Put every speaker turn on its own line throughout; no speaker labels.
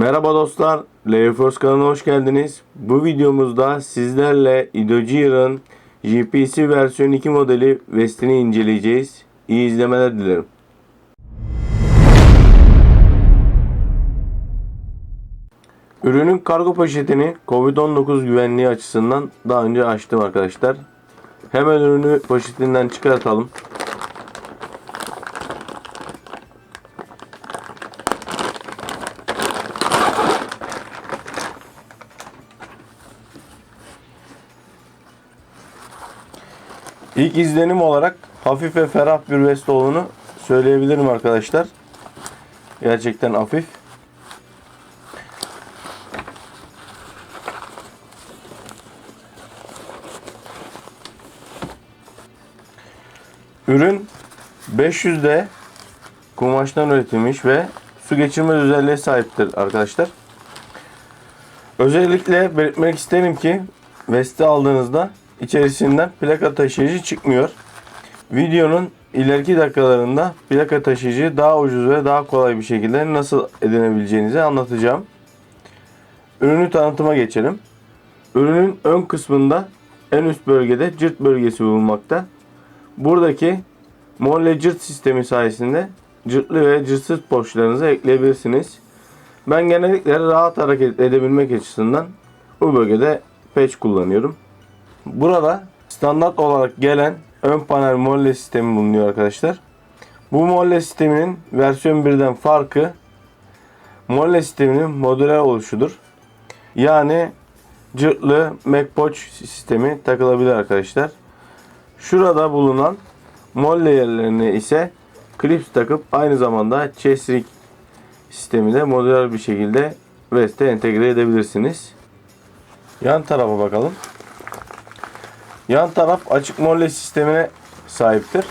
Merhaba dostlar, Leoforce kanalına hoş geldiniz. Bu videomuzda sizlerle Idogear'ın GPC versiyon 2 modeli West'ini inceleyeceğiz. İyi izlemeler dilerim. Ürünün kargo poşetini Covid-19 güvenliği açısından daha önce açtım arkadaşlar. Hemen ürünü poşetinden çıkartalım. İlk izlenim olarak hafif ve ferah bir vest olduğunu söyleyebilirim arkadaşlar. Gerçekten hafif. Ürün 500'de kumaştan üretilmiş ve su geçirmez özelliğe sahiptir arkadaşlar. Özellikle belirtmek isterim ki Vesti aldığınızda içerisinden plaka taşıyıcı çıkmıyor. Videonun ileriki dakikalarında plaka taşıyıcı daha ucuz ve daha kolay bir şekilde nasıl edinebileceğinizi anlatacağım. Ürünü tanıtıma geçelim. Ürünün ön kısmında en üst bölgede cırt bölgesi bulunmakta. Buradaki Molle cırt sistemi sayesinde cırtlı ve cırtsız poşlarınızı ekleyebilirsiniz. Ben genellikle rahat hareket edebilmek açısından bu bölgede patch kullanıyorum. Burada standart olarak gelen ön panel molle sistemi bulunuyor arkadaşlar. Bu molle sisteminin versiyon 1'den farkı molle sisteminin modüler oluşudur. Yani cırtlı MacPoch sistemi takılabilir arkadaşlar. Şurada bulunan molle yerlerine ise clips takıp aynı zamanda chest sistemi de modüler bir şekilde Vest'e entegre edebilirsiniz. Yan tarafa bakalım. Yan taraf açık molle sistemine sahiptir.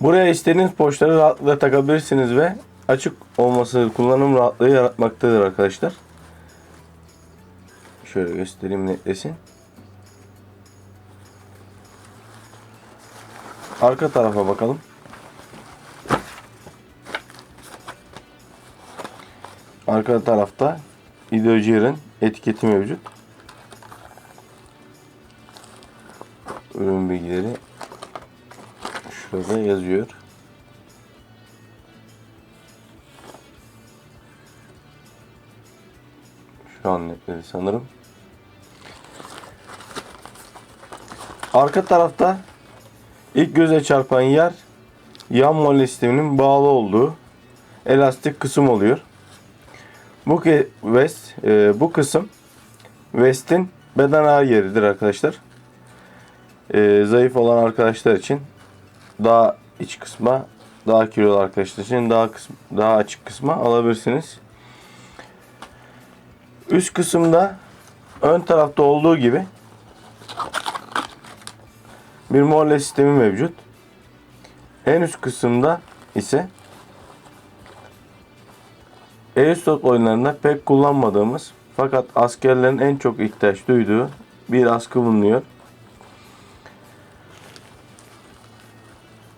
Buraya istediğiniz poşları rahatlıkla takabilirsiniz ve açık olması kullanım rahatlığı yaratmaktadır arkadaşlar. Şöyle göstereyim netlesin. Arka tarafa bakalım. Arka tarafta Ideogear'ın etiketi mevcut. Ürün bilgileri şurada yazıyor. Şu an netledi sanırım. Arka tarafta ilk göze çarpan yer yan molle sisteminin bağlı olduğu elastik kısım oluyor. Bu vest e, bu kısım vestin beden ağır yeridir arkadaşlar. E, zayıf olan arkadaşlar için daha iç kısma, daha kilolu arkadaşlar için daha kısm, daha açık kısma alabilirsiniz. Üst kısımda ön tarafta olduğu gibi bir molle sistemi mevcut. En üst kısımda ise Airsoft oyunlarında pek kullanmadığımız fakat askerlerin en çok ihtiyaç duyduğu bir askı bulunuyor.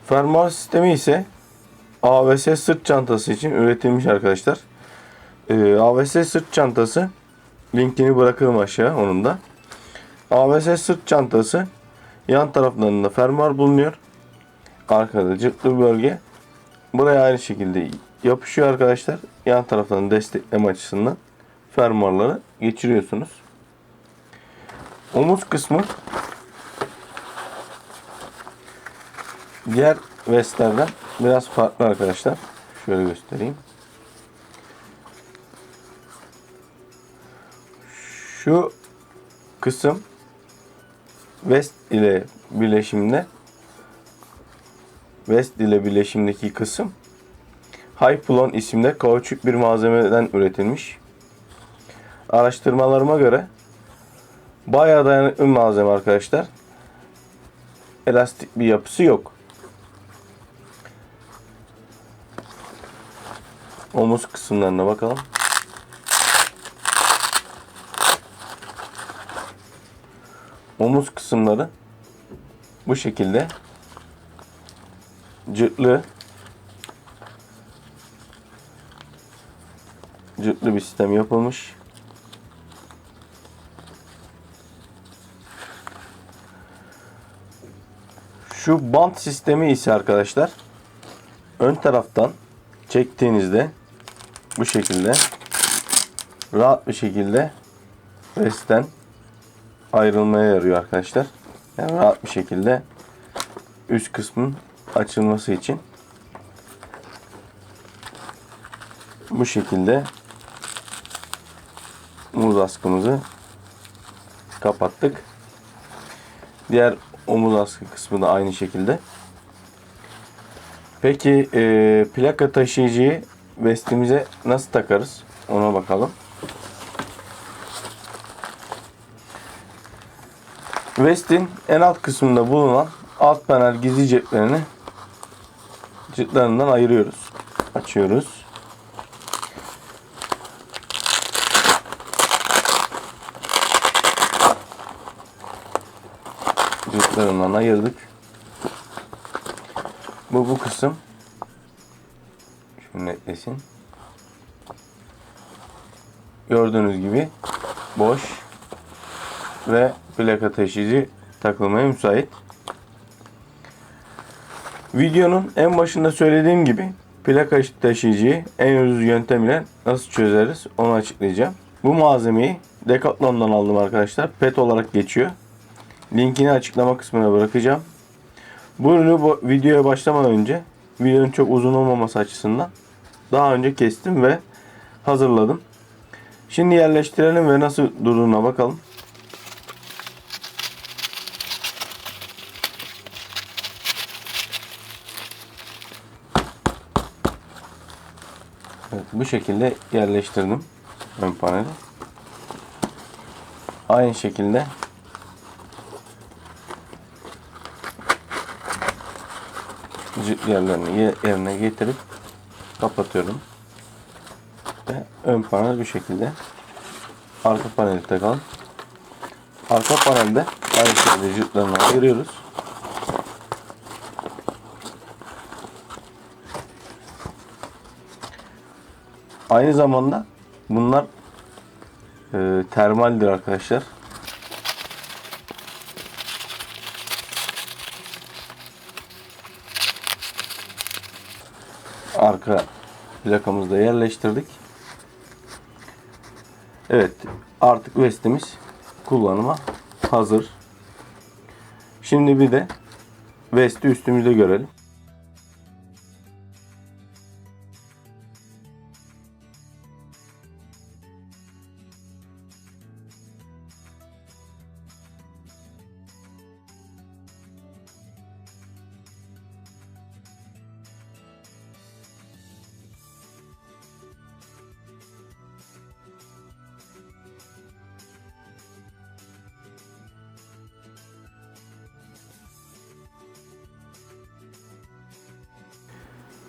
Fermuar sistemi ise AVS sırt çantası için üretilmiş arkadaşlar. Ee, AVS sırt çantası linkini bırakırım aşağı onun da. AVS sırt çantası yan taraflarında fermuar bulunuyor. Arkada cırtlı bölge. Buraya aynı şekilde yapışıyor arkadaşlar. Yan taraftan destekleme açısından fermuarları geçiriyorsunuz. Omuz kısmı diğer vestlerden biraz farklı arkadaşlar. Şöyle göstereyim. Şu kısım vest ile birleşimde vest ile birleşimdeki kısım Hypalon isimde kauçuk bir malzemeden üretilmiş. Araştırmalarıma göre bayağı dayanıklı malzeme arkadaşlar. Elastik bir yapısı yok. Omuz kısımlarına bakalım. Omuz kısımları bu şekilde cırtlı cırtlı bir sistem yapılmış. Şu bant sistemi ise arkadaşlar ön taraftan çektiğinizde bu şekilde rahat bir şekilde resten ayrılmaya yarıyor arkadaşlar. Yani rahat bir şekilde üst kısmın açılması için bu şekilde omuz askımızı kapattık. Diğer omuz askı kısmı da aynı şekilde. Peki e, plaka taşıyıcıyı vestimize nasıl takarız? Ona bakalım. Vestin en alt kısmında bulunan alt panel gizli ceplerini cıtlarından ayırıyoruz. Açıyoruz. Cıtlarından ayırdık. Bu bu kısım. Netlesin. Gördüğünüz gibi boş ve plaka taşıyıcı takılmaya müsait. Videonun en başında söylediğim gibi plaka taşıyıcıyı en ucuz yöntem ile nasıl çözeriz onu açıklayacağım. Bu malzemeyi Decathlon'dan aldım arkadaşlar. PET olarak geçiyor. Linkini açıklama kısmına bırakacağım. Bu ürünü bu videoya başlamadan önce videonun çok uzun olmaması açısından daha önce kestim ve hazırladım. Şimdi yerleştirelim ve nasıl durduğuna bakalım. Evet, bu şekilde yerleştirdim ön paneli. Aynı şekilde yerlerini ye- yerine getirip kapatıyorum. Ve ön panel bu şekilde. Arka paneli takalım. Arka panelde aynı şekilde cırtlarını ayırıyoruz. Aynı zamanda bunlar e, termaldir arkadaşlar. Arka plakamızı da yerleştirdik. Evet artık vestimiz kullanıma hazır. Şimdi bir de vesti üstümüzde görelim.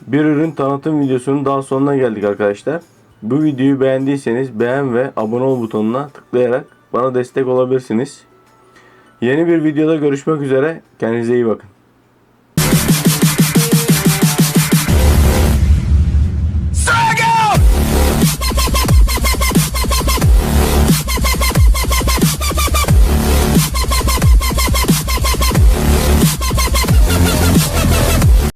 Bir ürün tanıtım videosunun daha sonuna geldik arkadaşlar. Bu videoyu beğendiyseniz beğen ve abone ol butonuna tıklayarak bana destek olabilirsiniz. Yeni bir videoda görüşmek üzere. Kendinize iyi bakın.